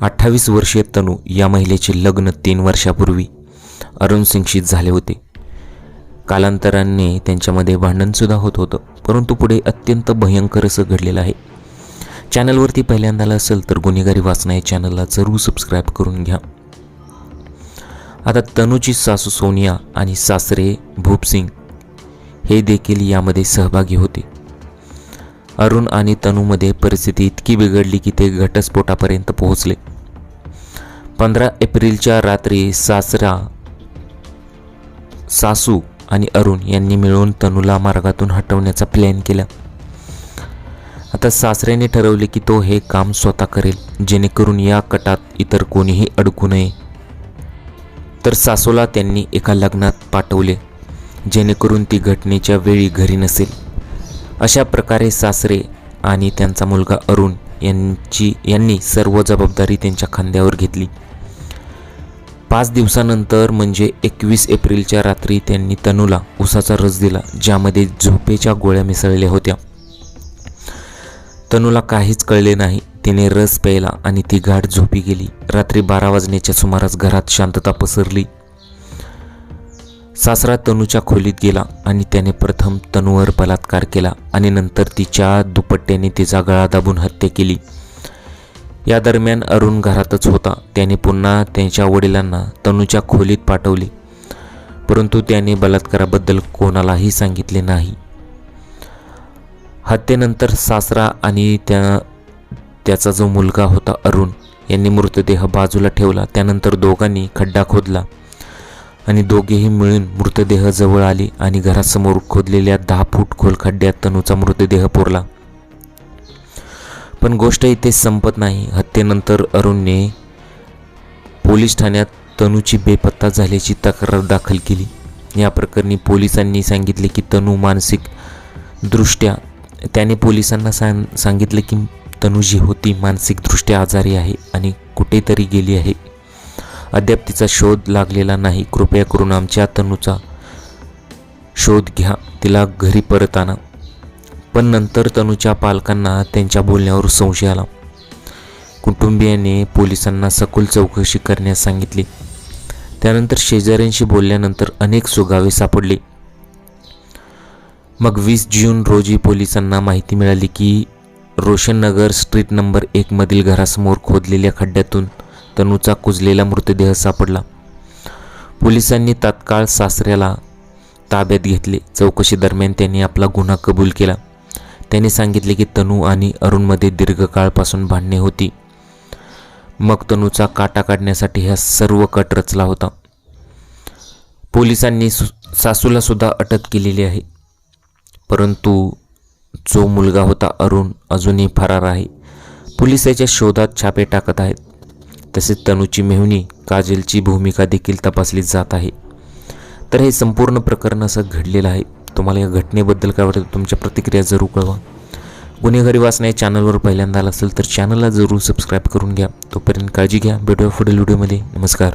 अठ्ठावीस वर्षीय तनू या महिलेचे लग्न तीन वर्षापूर्वी अरुण सिंगशी झाले होते. कालांतराने त्यांच्यामध्ये भांडणसुद्धा होत होतं परंतु पुढे अत्यंत भयंकर असं घडलेलं आहे. चॅनलवरती पहिल्यांदा असेल तर गुन्हेगारी वाचना या चॅनलला जरूर सबस्क्राईब करून घ्या. आता तनूची सासू सोनिया आणि सासरे भूपसिंग हे देखील यामध्ये सहभागी होते. अरुण आणि तनूमध्ये परिस्थिती इतकी बिघडली की ते घटस्फोटापर्यंत पोहोचले. पंधरा एप्रिलच्या रात्री सासरा सासू आणि अरुण यांनी मिळून तनूला मार्गातून हटवण्याचा प्लॅन केला. आता सासऱ्याने ठरवले की तो हे काम स्वतः करेल जेणेकरून या कटात इतर कोणीही अडकू नये. तर सासूला त्यांनी एका लग्नात पाठवले जेणेकरून ती घटनेच्या वेळी घरी नसेल. अशा प्रकारे सासरे आणि त्यांचा मुलगा अरुण यांची यांनी सर्व जबाबदारी त्यांच्या खांद्यावर घेतली. पाच दिवसानंतर म्हणजे एकवीस एप्रिलच्या रात्री त्यांनी तनूला उसाचा रस दिला ज्यामध्ये झोपेच्या गोळ्या मिसळल्या होत्या. तनूला काहीच कळले नाही. तिने रस प्यायला आणि ती गाठ झोपी गेली. रात्री बारा वाजण्याच्या सुमारास घरात शांतता पसरली. सासरा तनूच्या खोलीत गेला आणि त्याने प्रथम तनूवर बलात्कार केला आणि नंतर तिच्या दुपट्ट्याने तिचा गळा दाबून हत्या केली. या दरम्यान अरुण घरातच होता. त्याने पुन्हा त्यांच्या वडिलांना तनूच्या खोलीत पाठवले. परंतु त्याने बलात्काराबद्दल कोणालाही सांगितले नाही. हत्येनंतर सासरा आणि त्या त्याचा जो मुलगा होता अरुण यांनी मृतदेह बाजूला ठेवला. त्यानंतर दोघांनी खड्डा खोदला. आणि दोघेही मिळून मृतदेह जवळ आले आणि घरासमोर खोदलेल्या दहा फूट खोल खड्ड्यात तनूचा मृतदेह पुरला. पण गोष्ट इथे संपत नाही. हत्येनंतर अरुणने पोलीस ठाण्यात तनूची बेपत्ता झाल्याची तक्रार दाखल केली. या प्रकरणी पोलिसांनी सांगितले की तनू मानसिक दृष्ट्या त्याने पोलिसांना सांग सांगितले की तनू जी होती मानसिकदृष्ट्या आजारी आहे आणि कुठेतरी गेली आहे. अद्याप तिचा शोध लागलेला नाही. कृपया करून आमच्या तनूचा शोध घ्या. तिला घरी परत आणा पण नंतर तनूच्या पालकांना त्यांच्या बोलण्यावर संशय आला. कुटुंबियाने पोलिसांना सखोल चौकशी करण्यास सांगितली. त्यानंतर शेजाऱ्यांशी बोलल्यानंतर अनेक सुगावे सापडले. मग वीस जून रोजी पोलिसांना माहिती मिळाली की रोशननगर स्ट्रीट नंबर एकमधील घरासमोर खोदलेल्या खड्ड्यातून तनूचा कुजलेला मृतदेह सापडला. पोलिसांनी तात्काळ सासऱ्याला ताब्यात घेतले. चौकशी दरम्यान त्यांनी आपला गुन्हा कबूल केला. त्यांनी सांगितले की तनू आणि अरुणमध्ये दीर्घकाळपासून भांडणे होती. मग तनूचा काटा काढण्यासाठी हा सर्व कट रचला होता. पोलिसांनी सु सासूला सुद्धा अटक केलेली आहे. परंतु जो मुलगा होता अरुण अजूनही फरार आहे. पोलिसाच्या शोधात छापे टाकत आहेत. तसेच तनूची मेहुणी काजलची भूमिका देखील तपासली जात आहे. तर हे संपूर्ण प्रकरण असं घडलेलं आहे. तुम्हाला या घटनेबद्दल काय वाटतं? तुमच्या प्रतिक्रिया जरूर कळवा. गुन्हेगारी वाचना या चॅनलवर पहिल्यांदा आला असेल तर चॅनलला जरूर सबस्क्राईब करून घ्या. तोपर्यंत काळजी घ्या. भेटूया पुढील व्हिडिओमध्ये नमस्कार.